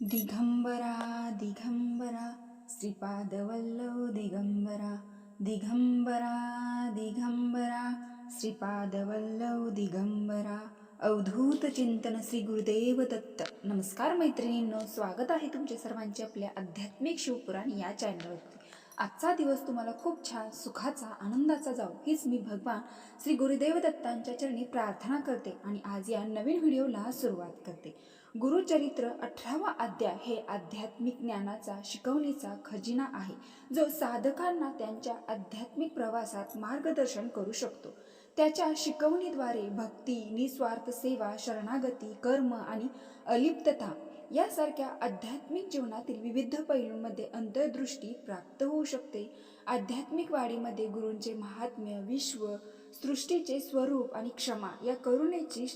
दिगंबरा दिगंबरा श्रीपादवल्लव दिगंबरा दिगंबरा दिगंबरा श्रीपादवल्लव दिगंबरा अवधूत चिंतन श्री गुरुदेव दत्त. नमस्कार मैत्रिणींनो स्वागत आहे तुमचे सर्वांचे आपल्या आध्यात्मिक शिवपुराण या चॅनलवरती आजचा दिवस तुम्हाला खूप छान सुखाचा आनंदाचा जाऊ हीच मी भगवान श्री गुरुदेव दत्तांच्या चरणी प्रार्थना करते आणि आज या नवीन व्हिडिओला सुरुवात करते. गुरुचरित्र अठरावा अध्याय हे आध्यात्मिक ज्ञानाचा शिकवणीचा खजिना आहे जो साधकांना त्यांच्या आध्यात्मिक प्रवासात मार्गदर्शन करू शकतो. त्याच्या शिकवणीद्वारे भक्ती निस्वार्थ सेवा शरणागती कर्म आणि अलिप्तता यासारख्या आध्यात्मिक जीवनातील विविध पैलूंमध्ये अंतर्दृष्टी प्राप्त होऊ शकते. आध्यात्मिक वाढीमध्ये गुरूंचे महात्म्य विश्व सृष्टीचे स्वरूप आणि क्षमा या करुणेची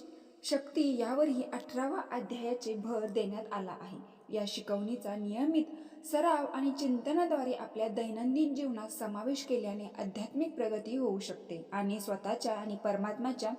शक्ती यावरही अठरावा अध्यायाचे भर देण्यात आला आहे. या शिकवणीचा नियमित सराव आणि चिंतनाद्वारे आपल्या दैनंदिन जीवनात समावेश केल्याने आध्यात्मिक प्रगती होऊ शकते आणि स्वतःच्या आणि परमात्माच्या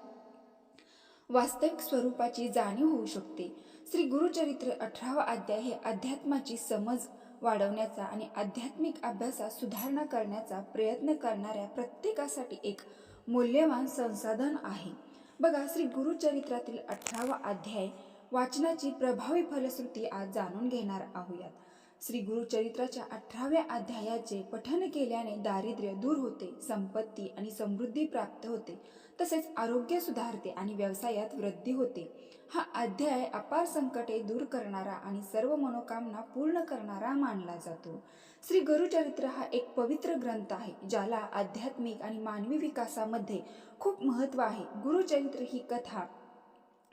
वास्तविक स्वरूपाची जाणीव होऊ शकते. श्री गुरुचरित्र अठरावा अध्याय हे अध्यात्माची समज वाढवण्याचा आणि आध्यात्मिक अभ्यासात सुधारणा करण्याचा प्रयत्न करणाऱ्या प्रत्येकासाठी एक मूल्यवान संसाधन आहे. बघा श्री गुरुचरित्रातील अठरावा अध्याय वाचनाची प्रभावी फलश्रुती आज जाणून घेणार आहोत. श्री गुरुचरित्राच्या अठराव्या अध्यायाचे पठन केल्याने दारिद्र्य दूर होते संपत्ती आणि समृद्धी प्राप्त होते तसेच आरोग्य सुधारते आणि व्यवसायात वृद्धी होते. हा अध्याय अपार संकटे दूर करणारा आणि सर्व मनोकामना पूर्ण करणारा मानला जातो. श्री गुरुचरित्र हा एक पवित्र ग्रंथ आहे ज्याला आध्यात्मिक आणि मानवी विकासामध्ये खूप महत्त्व आहे. गुरुचरित्र ही कथा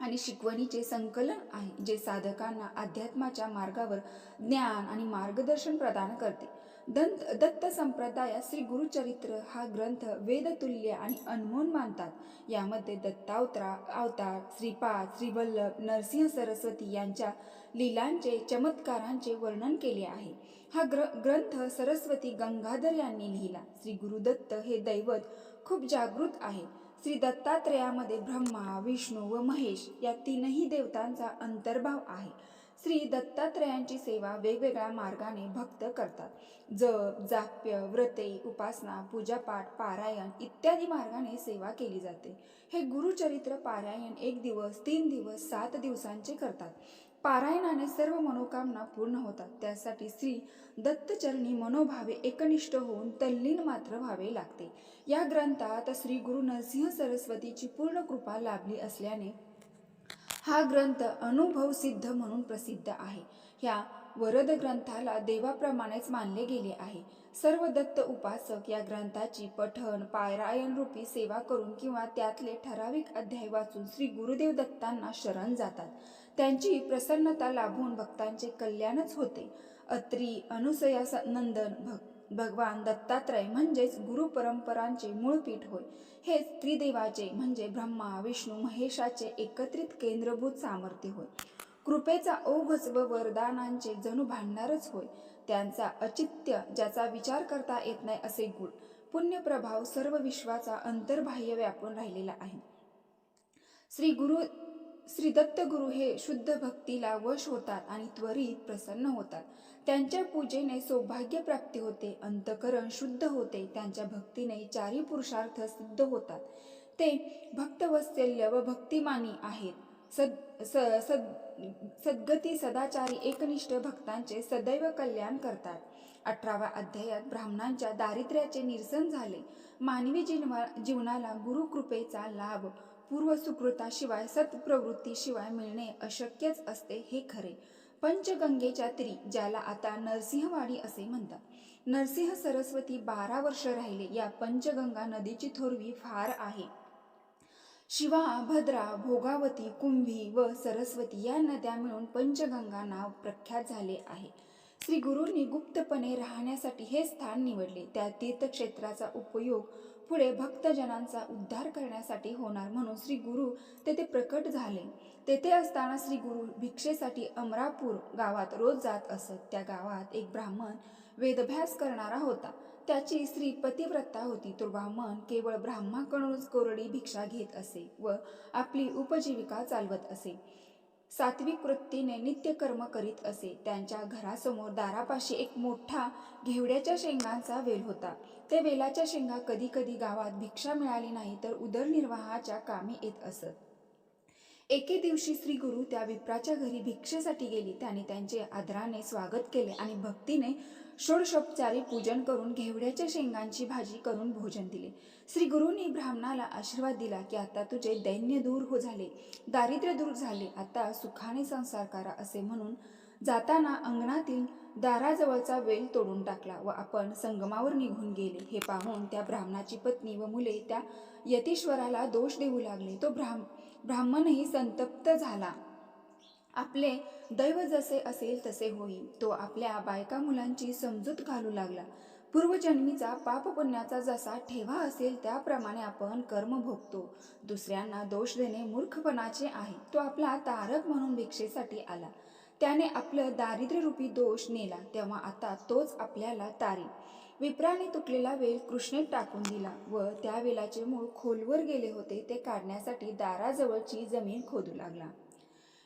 आणि शिकवणीचे संकलन आहे जे साधकांना अध्यात्माच्या मार्गावर ज्ञान आणि मार्गदर्शन प्रदान करते. दंत दत्त संप्रदायात श्री गुरुचरित्र हा ग्रंथ वेदतुल्य आणि अनमोल मानतात. यामध्ये दत्तावतरा अवतार श्रीपाद श्रीवल्लभ नरसिंह सरस्वती यांच्या लीलांचे चमत्कारांचे वर्णन केले आहे. हा ग्र ग्रंथ सरस्वती गंगाधर यांनी लिहिला. श्री गुरुदत्त हे दैवत खूप जागृत आहे. श्री दत्तात्रयामध्ये ब्रह्मा विष्णू व महेश या तीनही देवतांचा अंतर्भाव आहे. श्री दत्तात्रयांची सेवा वेगवेगळ्या मार्गाने भक्त करतात. जप जाप्य व्रते उपासना पूजापाठ पारायण इत्यादी मार्गाने सेवा केली जाते. हे गुरुचरित्र पारायण एक दिवस तीन दिवस सात दिवसांचे करतात. पारायणाने सर्व मनोकामना पूर्ण होतात. त्यासाठी श्री दत्तचरणी मनोभावे एकनिष्ठ होऊन तल्लीन मात्र व्हावे लागते. या ग्रंथात श्री गुरु नरसिंह सरस्वतीची पूर्ण कृपा लाभली असल्याने हा ग्रंथ अनुभव सिद्ध म्हणून प्रसिद्ध आहे. ह्या वरद ग्रंथाला देवाप्रमाणेच मानले गेले आहे. सर्व दत्त उपासक या ग्रंथाची पठण पारायण रूपी सेवा करून किंवा त्यातले ठराविक अध्याय वाचून श्री गुरुदेव दत्तांना शरण जातात. त्यांची प्रसन्नता लाभून भक्तांचे कल्याणच होते. अत्री अनुसया नंदन भक्त भगवान दत्तात्रय म्हणजेच गुरु परंपरांचे मूळ पीठ होय. हेच त्रिदेवाचे म्हणजे ब्रह्मा विष्णू महेशाचे एकत्रित केंद्रभूत सामर्थ्य होय. कृपेचा ओघच व वरदानांचे जणू भांडणारच होय. त्यांचा अचित्य ज्याचा विचार करता येत नाही असे गुण पुण्यप्रभाव सर्व विश्वाचा अंतर्बाह्य व्यापून राहिलेला आहे. श्री गुरु श्री दत्तगुरु हे शुद्ध भक्तीला वश होतात आणि त्वरित प्रसन्न होतात. त्यांच्या पूजेने सौभाग्य प्राप्ती होते अंतकरण शुद्ध होते त्यांच्या भक्तीने चारी पुरुषार्थ सिद्ध होतात. ते भक्तवत्सल्य व भक्तिमानी आहेत. सद स सद सद्गती सदाचारी एकनिष्ठ भक्तांचे सदैव कल्याण करतात. अठराव्या अध्यायात ब्राह्मणांच्या दारिद्र्याचे निरसन झाले. मानवी जीवना जीवनाला गुरुकृपेचा लाभ पूर्व सुकृताशिवाय सत्प्रवृत्तीशिवाय मिळणे अशक्यच असते हे खरे. पंचगंगेच्या त्री ज्याला आता नरसिंहवाडी असे म्हणतात. नरसिंह सरस्वती बारा वर्ष राहिले या पंचगंगा नदीची थोरवी फार आहे. शिवा भद्रा भोगावती कुंभी व सरस्वती या नद्या मिळून पंचगंगा नाव प्रख्यात झाले आहे. श्री गुरूंनी गुप्तपणे राहण्यासाठी हे स्थान निवडले. त्या तीर्थक्षेत्राचा उपयोग पुढे भक्तजनांचा उद्धार करण्यासाठी होणार म्हणून श्री गुरु तेथे प्रकट झाले. तेथे असताना श्री गुरु भिक्षेसाठी अमरापूर गावात रोज जात असत. त्या गावात एक ब्राह्मण वेदभ्यास करणारा होता. त्याची स्त्री पतिव्रता होती. तो ब्राह्मण केवळ ब्राह्माकडूनच कोरडी भिक्षा घेत असे व आपली उपजीविका चालवत असे. सात्विक वृत्तीने नित्यकर्म करीत असे. त्यांच्या घरासमोर दारापाशी एक मोठा घेवड्याच्या शेंगांचा वेल होता. ते वेलाच्या शेंगा कधी कधी गावात भिक्षा मिळाली नाही तर उदरनिर्वाहाच्या कामी येत असत. एके दिवशी श्री गुरु त्या विप्राच्या घरी भिक्षेसाठी गेली. त्याने त्यांचे आदराने स्वागत केले आणि भक्तीने षोडशोपचारी पूजन करून घेवड्याच्या शेंगांची भाजी करून भोजन दिले. श्री गुरुंनी ब्राह्मणाला आशीर्वाद दिला की आता तुझे दैन्य दूर हो झाले दारिद्र्य दूर झाले आता सुखाने संसार करा असे म्हणून जाताना अंगणातील दाराजवळचा वेल तोडून टाकला व आपण संगमावर निघून गेले. हे पाहून त्या ब्राह्मणाची पत्नी व मुले त्या यतीश्वराला दोष देऊ लागले. तो ब्राह्म ब्राह्मणही संतप्त झाला. आपले दैव जसे असेल तसे होईल. तो आपल्या बायका मुलांची समजूत घालू लागला. पूर्वजन्मीचा पापपुण्याचा जसा ठेवा असेल त्याप्रमाणे आपण कर्म भोगतो. दुसऱ्यांना दोष देणे मूर्खपणाचे आहे. तो आपला तारक म्हणून भिक्षेसाठी आला. त्याने आपलं दारिद्र्यरूपी दोष नेला. तेव्हा आता तोच आपल्याला तारी विप्राने तुटलेला वेल कृष्णेत टाकून दिला व त्या वेलाचे मूळ खोलवर गेले होते ते काढण्यासाठी दाराजवळची जमीन खोदू लागला.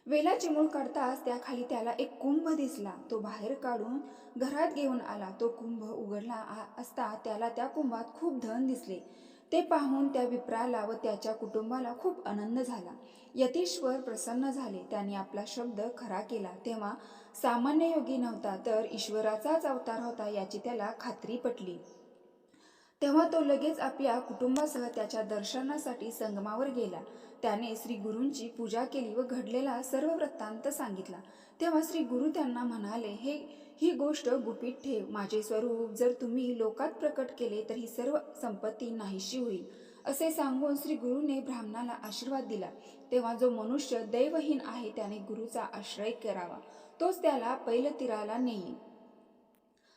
वेलाचे मूळ काढताच त्याखाली त्याला एक कुंभ दिसला. तो बाहेर काढून घरात घेऊन आला. तो कुंभ उघडला आ- असता त्याला त्या कुंभात खूप धन दिसले. ते पाहून त्या विप्राला व त्याच्या कुटुंबाला खूप आनंद झाला. यतीश्वर प्रसन्न झाले. त्याने आपला शब्द खरा केला. तेव्हा सामान्य योगी नव्हता तर ईश्वराचाच अवतार होता याची त्याला खात्री पटली. तेव्हा तो लगेच आपल्या कुटुंबासह त्याच्या दर्शनासाठी संगमावर गेला. त्याने श्री गुरूंची पूजा केली व घडलेला सर्व वृत्तांत सांगितला. तेव्हा श्री गुरु त्यांना म्हणाले हे ही गोष्ट गुपित ठेव. माझे स्वरूप जर तुम्ही लोकात प्रकट केले तर ही सर्व संपत्ती नाहीशी होईल. असे सांगून श्री गुरुने ब्राह्मणाला आशीर्वाद दिला. तेव्हा जो मनुष्य दैवहीन आहे त्याने गुरुचा आश्रय करावा. तोच त्याला पैलतीराला नेईल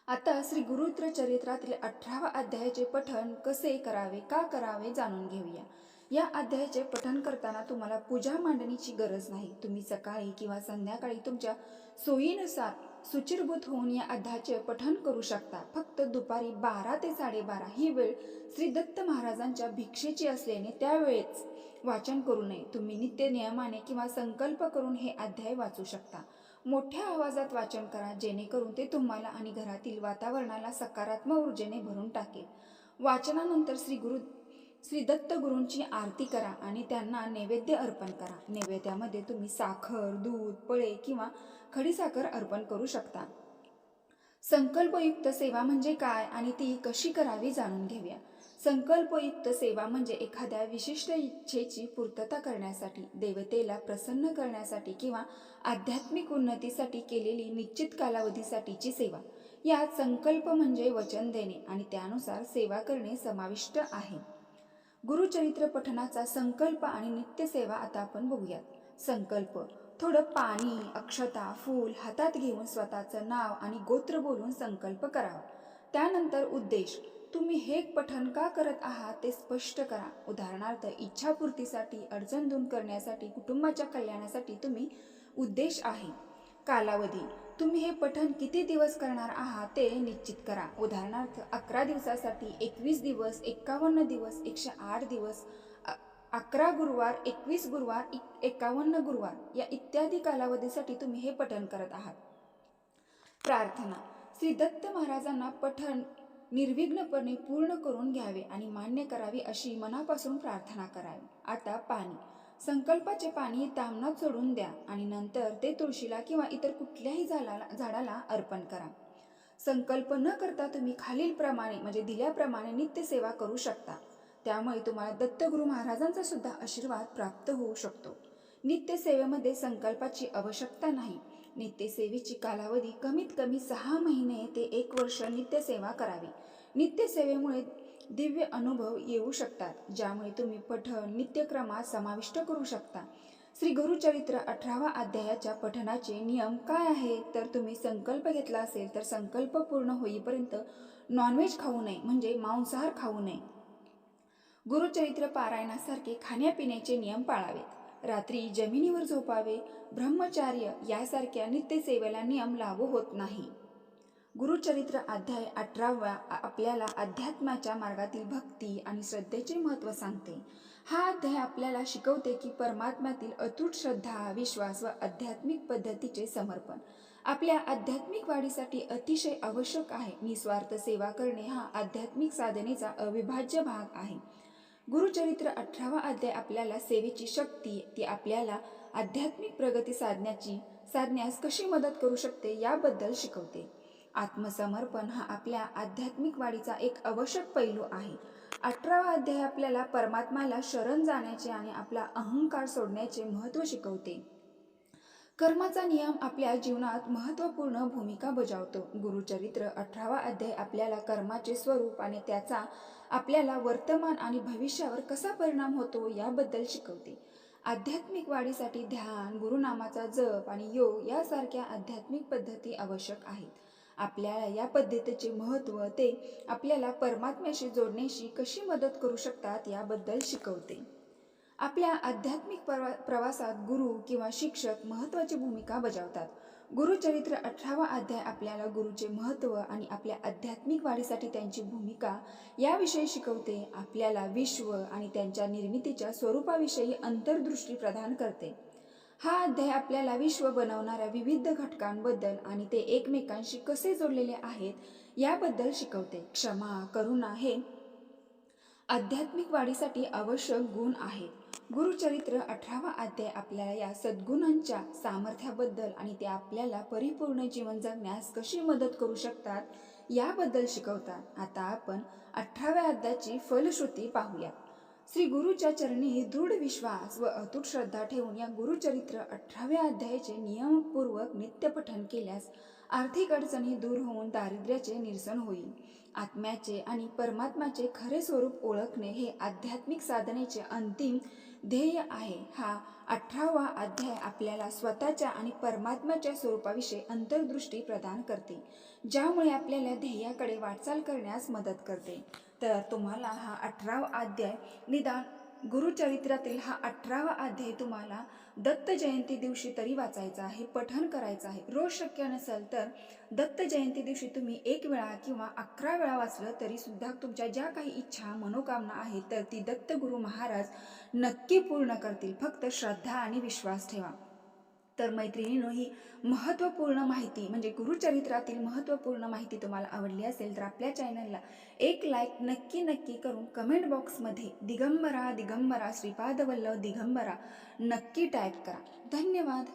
आता श्री गुरुत्र चरित्रातील अठरावा अध्यायाचे पठन कसे करावे का करावे जाणून घेऊया. या अध्यायाचे पठन करताना तुम्हाला पूजा मांडणीची गरज नाही. तुम्ही सकाळी किंवा संध्याकाळी तुमच्या सोयीनुसार सुचिरभूत होऊन या अध्याचे पठन करू शकता. फक्त दुपारी बारा ते साडेबारा ही वेळ श्री दत्त महाराजांच्या भिक्षेची असल्याने त्यावेळेस वाचन करू नये. तुम्ही नित्य नियमाने किंवा संकल्प करून हे अध्याय वाचू शकता. मोठ्या आवाजात वाचन करा जेणेकरून ते तुम्हाला आणि घरातील वातावरणाला सकारात्मक ऊर्जेने भरून टाकेल. वाचनानंतर श्री गुरु श्री दत्त गुरूंची आरती करा आणि त्यांना नैवेद्य अर्पण करा. नैवेद्यामध्ये तुम्ही साखर दूध पळे किंवा खडीसाखर अर्पण करू शकता. संकल्पयुक्त सेवा म्हणजे काय आणि ती कशी करावी जाणून घेऊया. संकल्पयुक्त सेवा म्हणजे एखाद्या विशिष्ट इच्छेची पूर्तता करण्यासाठी देवतेला प्रसन्न करण्यासाठी किंवा आध्यात्मिक उन्नतीसाठी केलेली निश्चित कालावधीसाठीची सेवा. यात संकल्प म्हणजे वचन देणे आणि त्यानुसार सेवा करणे समाविष्ट आहे. गुरुचरित्र पठणाचा संकल्प आणि नित्यसेवा आता आपण बघूयात. संकल्प. थोडं पाणी अक्षता फूल हातात घेऊन स्वतःचं नाव आणि गोत्र बोलून संकल्प करावा. त्यानंतर उद्देश. तुम्ही हे पठण का करत आहात ते स्पष्ट करा. उदाहरणार्थ इच्छापूर्तीसाठी अडचण दूर करण्यासाठी कुटुंबाच्या कल्याणासाठी तुम्ही उद्देश आहे. कालावधी. तुम्ही हे पठण किती दिवस करणार आहात ते निश्चित करा. उदाहरणार्थ अकरा दिवसासाठी एकवीस दिवस एक्कावन्न दिवस एकशे आठ दिवस अकरा गुरुवार एकवीस गुरुवार इ- एकावन्न गुरुवार या इत्यादी कालावधीसाठी तुम्ही हे पठण करत आहात. प्रार्थना. श्री दत्त महाराजांना पठण निर्विघ्नपणे पूर्ण करून घ्यावे आणि मान्य करावी अशी मनापासून प्रार्थना करावी. आता पाणी. संकल्पाचे पाणी तामणात सोडून द्या आणि नंतर ते तुळशीला किंवा इतर कुठल्याही झाडाला झाडाला अर्पण करा. संकल्प न करता तुम्ही खालीलप्रमाणे म्हणजे दिल्याप्रमाणे नित्यसेवा करू शकता. त्यामुळे तुम्हाला दत्तगुरु महाराजांचा सुद्धा आशीर्वाद प्राप्त होऊ शकतो. नित्यसेवेमध्ये संकल्पाची आवश्यकता नाही. नित्यसेवेची कालावधी कमीत कमी सहा महिने ते एक वर्ष नित्यसेवा करावी. नित्यसेवेमुळे दिव्य अनुभव येऊ शकतात ज्यामुळे तुम्ही पठण नित्यक्रमात समाविष्ट करू शकता. श्री गुरुचरित्र अठरावा अध्यायाच्या पठणाचे नियम काय आहेत तर तुम्ही संकल्प घेतला असेल तर संकल्प पूर्ण होईपर्यंत नॉनव्हेज खाऊ नये म्हणजे मांसाहार खाऊ नये. गुरुचरित्र पारायणासारखे खाण्यापिण्याचे नियम पाळावेत. रात्री जमिनीवर झोपावे ब्रह्मचार्य यासारख्या नित्यसेवेला नियम लागू होत नाही. गुरुचरित्र अध्याय अठरावा आपल्याला अध्यात्माच्या मार्गातील भक्ती आणि श्रद्धेचे महत्त्व सांगते. हा अध्याय आपल्याला शिकवते की परमात्म्यातील अतूट श्रद्धा विश्वास व आध्यात्मिक पद्धतीचे समर्पण. आपल्या आध्यात्मिक वाढीसाठी अतिशय आवश्यक आहे. निस्वार्थ सेवा करणे हा आध्यात्मिक साधनेचा अविभाज्य भाग आहे. गुरुचरित्र अठरावा अध्याय आपल्याला सेवेची शक्ती ती आपल्याला आध्यात्मिक प्रगती साधण्याची साधण्यास कशी मदत करू शकते याबद्दल शिकवते. आत्मसमर्पण हा आपल्या आध्यात्मिक वाढीचा एक आवश्यक पैलू आहे. अठरावा अध्याय आपल्याला परमात्माला शरण जाण्याचे आणि आपला अहंकार सोडण्याचे महत्त्व शिकवते. कर्माचा नियम आपल्या जीवनात महत्त्वपूर्ण भूमिका बजावतो. गुरुचरित्र अठरावा अध्याय आपल्याला कर्माचे स्वरूप आणि त्याचा आपल्याला वर्तमान आणि भविष्यावर कसा परिणाम होतो याबद्दल शिकवते. आध्यात्मिक वाढीसाठी ध्यान गुरुनामाचा जप आणि योग यासारख्या आध्यात्मिक पद्धती आवश्यक आहेत. आपल्याला या पद्धतीचे महत्त्व ते आपल्याला परमात्म्याशी जोडण्याशी कशी मदत करू शकतात याबद्दल शिकवते. आपल्या आध्यात्मिक प्रवा प्रवासात गुरु किंवा शिक्षक महत्त्वाची भूमिका बजावतात. गुरुचरित्र अठरावा अध्याय आपल्याला गुरुचे महत्त्व आणि आपल्या आध्यात्मिक वाढीसाठी त्यांची भूमिका याविषयी शिकवते आपल्याला विश्व आणि त्यांच्या निर्मितीच्या स्वरूपाविषयी अंतर्दृष्टी प्रदान करते. हा अध्याय आपल्याला विश्व बनवणाऱ्या विविध घटकांबद्दल आणि ते एकमेकांशी कसे जोडलेले आहेत याबद्दल शिकवते. क्षमा करुणा हे आध्यात्मिक वाढीसाठी आवश्यक गुण आहेत. गुरुचरित्र अठरावा अध्याय आपल्याला या सद्गुणांच्या सामर्थ्याबद्दल आणि ते आपल्याला परिपूर्ण जीवन जगण्यास कशी मदत करू शकतात याबद्दल शिकवतात. आता आपण अठराव्या अध्यायाची फलश्रुती पाहूया. श्री गुरुच्या चरणी दृढ विश्वास व अतूट श्रद्धा ठेवून या गुरुचरित्र अठराव्या अध्यायाचे नियमपूर्वक नित्यपठन केल्यास आर्थिक अडचणी दूर होऊन दारिद्र्याचे निरसन होईल. आत्म्याचे आणि परमात्माचे खरे स्वरूप ओळखणे हे आध्यात्मिक साधनेचे अंतिम ध्येय आहे. हा अठरावा अध्याय आपल्याला स्वतःच्या आणि परमात्माच्या स्वरूपाविषयी अंतर्दृष्टी प्रदान करते ज्यामुळे आपल्याला ध्येयाकडे वाटचाल करण्यास मदत करते. तर तुम्हाला हा अठरावा अध्याय निदान गुरुचरित्रातील हा अठरावा अध्याय तुम्हाला दत्त जयंती दिवशी तरी वाचायचा आहे पठण करायचं आहे. रोज शक्य नसेल तर दत्त जयंती दिवशी तुम्ही एक वेळा किंवा अकरा वेळा वाचलं तरी सुद्धा तुमच्या ज्या काही इच्छा मनोकामना आहेत तर ती दत्त गुरु महाराज नक्की पूर्ण करतील. फक्त श्रद्धा आणि विश्वास ठेवा. तर मैत्रिणीनो ही महत्त्वपूर्ण माहिती म्हणजे गुरुचरित्रातील महत्त्वपूर्ण माहिती तुम्हाला आवडली असेल तर आपल्या चॅनलला एक लाईक नक्की नक्की करून कमेंट बॉक्समध्ये दिगंबरा दिगंबरा श्रीपादवल्लव दिगंबरा नक्की टाईप करा. धन्यवाद.